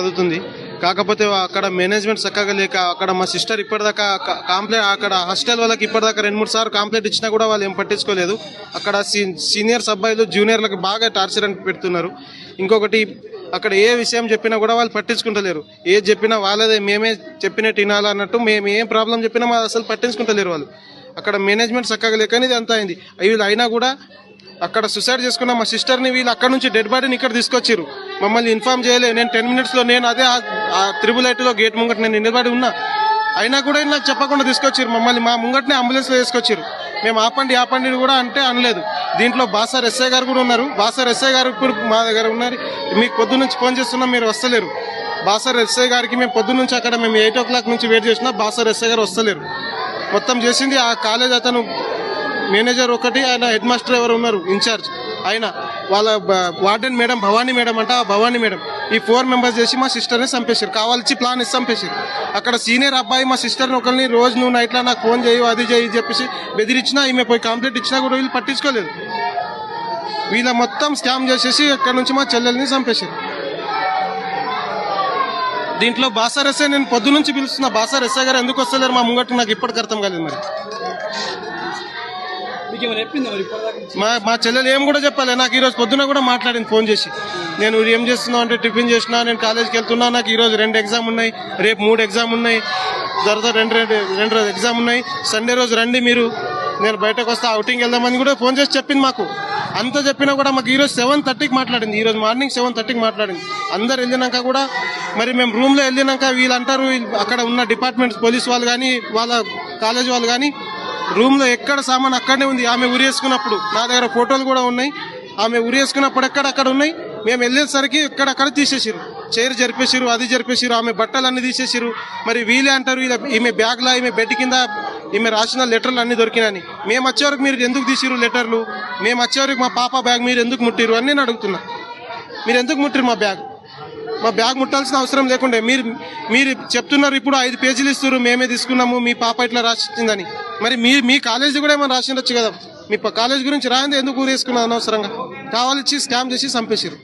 చదువుతుంది. కాకపోతే అక్కడ మేనేజ్మెంట్ చక్కగా లేక అక్కడ మా సిస్టర్ ఇప్పటిదాకా కాంప్లైంట్ అక్కడ హాస్టల్ వాళ్ళకి ఇప్పటిదాకా రెండు మూడు సార్లు కాంప్లైంట్ ఇచ్చినా కూడా వాళ్ళు ఏం పట్టించుకోలేదు. అక్కడ సీ- సీనియర్స్ అబ్బాయిలు జూనియర్లకు బాగా టార్చర్ అని పెడుతున్నారు. ఇంకొకటి అక్కడ ఏ విషయం చెప్పినా కూడా వాళ్ళు పట్టించుకుంటలేరు. ఏది చెప్పినా వాళ్ళదే మేమే చెప్పినట్టు వినాలి అన్నట్టు మేము ఏం ప్రాబ్లం చెప్పినా మా అసలు పట్టించుకుంటలేరు వాళ్ళు. అక్కడ మేనేజ్మెంట్ చక్కగా లేకని ఇది అయింది. వీళ్ళు అయినా కూడా అక్కడ సుసైడ్ చేసుకున్న మా సిస్టర్ని వీళ్ళు అక్కడ నుంచి డెడ్ బాడీని ఇక్కడ తీసుకొచ్చారు మమ్మల్ని ఇన్ఫార్మ్ చేయలేదు నేను టెన్ మినిట్స్లో నేను అదే ఆ- త్రిబుల్ ఐటీలో గేట్ ముంగట నేను నిలబడి ఉన్నా. అయినా కూడా నాకు చెప్పకుండా తీసుకొచ్చారు మమ్మల్ని మా ముంగటనే అంబులెన్స్లో తీసుకొచ్చారు మేము ఆపండి ఆపండి కూడా అంటే అనలేదు. దీంట్లో బాసార్ ఎస్ఐ గారు కూడా ఉన్నారు. బాసార్ ఎస్ఐ గారు ఇప్పుడు మా దగ్గర ఉన్నారు. మీకు పొద్దు నుంచి ఫోన్ చేస్తున్నా మీరు వస్తలేరు. బాసార్ ఎస్ఐ గారికి మేము పొద్దు నుంచి అక్కడ మేము ఎయిట్ ఓ క్లాక్ నుంచి వెయిట్ చేసినా బాసార్ ఎస్ఐ గారు వస్తలేరు. మొత్తం చేసింది ఆ కాలేజ్ అతను మేనేజర్ ఒకటి ఆయన హెడ్ మాస్టర్ ఎవరు ఉన్నారు? ఇన్ఛార్జ్ ఆయన వాళ్ళ వార్డెన్ మేడం భవానీ మేడం అంట ఆ భవానీ మేడం. ఈ ఫోర్ మెంబర్స్ చేసి మా సిస్టర్ని చంపేశారు. కావాల్సి ప్లాన్ ఇచ్చి చంపేశారు. అక్కడ సీనియర్ అబ్బాయి మా సిస్టర్ని ఒకరిని రోజు నువ్వు నైట్లో నాకు ఫోన్ చేయు అది చేయి చెప్పేసి బెదిరించినా ఈమె పోయి కంప్లైంట్ ఇచ్చినా కూడా వీళ్ళు పట్టించుకోలేదు. వీళ్ళ మొత్తం స్కామ్ చేసేసి అక్కడ నుంచి మా చెల్లెల్ని చంపేశారు. దీంట్లో బాసార్ ఎస్ఐ నేను పొద్దు నుంచి పిలుస్తున్నా. బాసార్ ఎస్ఐ గారు ఎందుకు వస్తలేరు? మా ముంగట్టు నాకు ఇప్పటికి అర్థం కాలేదు మరి. మా మా చెల్లెలు ఏం కూడా చెప్పాలి. నాకు ఈ రోజు పొద్దున కూడా మాట్లాడింది ఫోన్ చేసి. నేను ఏం చేస్తున్నావు అంటే టిఫిన్ చేసినా నేను కాలేజ్కి వెళ్తున్నా నాకు ఈ రోజు రెండు ఎగ్జామ్ ఉన్నాయి. రేపు మూడు ఎగ్జామ్ ఉన్నాయి. తర్వాత రెండు రెండు రెండు రోజు ఎగ్జామ్ ఉన్నాయి. సండే రోజు రండి మీరు. నేను బయటకు వస్తా అవుటింగ్ వెళ్దామని కూడా ఫోన్ చేసి చెప్పింది మాకు. అంత చెప్పినా కూడా మాకు ఈరోజు సెవెన్ థర్టీకి మాట్లాడింది. ఈరోజు మార్నింగ్ సెవెన్ థర్టీకి మాట్లాడింది. అందరు వెళ్ళినాక కూడా మరి మేము రూమ్లో వెళ్ళినాక వీళ్ళు అంటారు అక్కడ ఉన్న డిపార్ట్మెంట్స్ పోలీస్ వాళ్ళు కానీ వాళ్ళ కాలేజ్ వాళ్ళు కానీ రూమ్లో ఎక్కడ సామాన్ అక్కడనే ఉంది. ఆమె ఉరేసుకున్నప్పుడు నా దగ్గర ఫోటోలు కూడా ఉన్నాయి. ఆమె ఉరేసుకున్నప్పుడు ఎక్కడ అక్కడ ఉన్నాయి. మేము వెళ్ళేసరికి ఎక్కడక్కడ తీసేసారు చైర్ జరిపేసారు అది జరిపేసారు ఆమె బట్టలు అన్ని తీసేసారు మరి వీలే అంటారు ఇలా ఈమె బ్యాగ్లో ఈమె బెడ్ కింద ఈమె రాసిన లెటర్లు అన్ని దొరికినాయని. మేము వచ్చేవరకు మీరు ఎందుకు తీసిరు లెటర్లు? మేము వచ్చే వరకు మా పాప బ్యాగ్ మీరు ఎందుకు ముట్టిరు అని నేను అడుగుతున్నా. మీరు ఎందుకు ముట్టిరు మా బ్యాగ్? మా బ్యాగ్ ముట్టాల్సిన అవసరం లేకుండే. మీరు మీరు చెప్తున్నారు ఇప్పుడు ఐదు పేజీలు ఇస్తారు మేమే తీసుకున్నాము మీ పాప ఇట్లా రాసిందని. మరి మీ మీ కాలేజీ కూడా ఏమైనా రాసిండొచ్చు కదా? మీ కాలేజ్ గురించి రాయింది ఎందుకు ఊరేసుకున్నారు అనవసరంగా? కావాలిచ్చి స్కామ్ చేసి చంపేసారు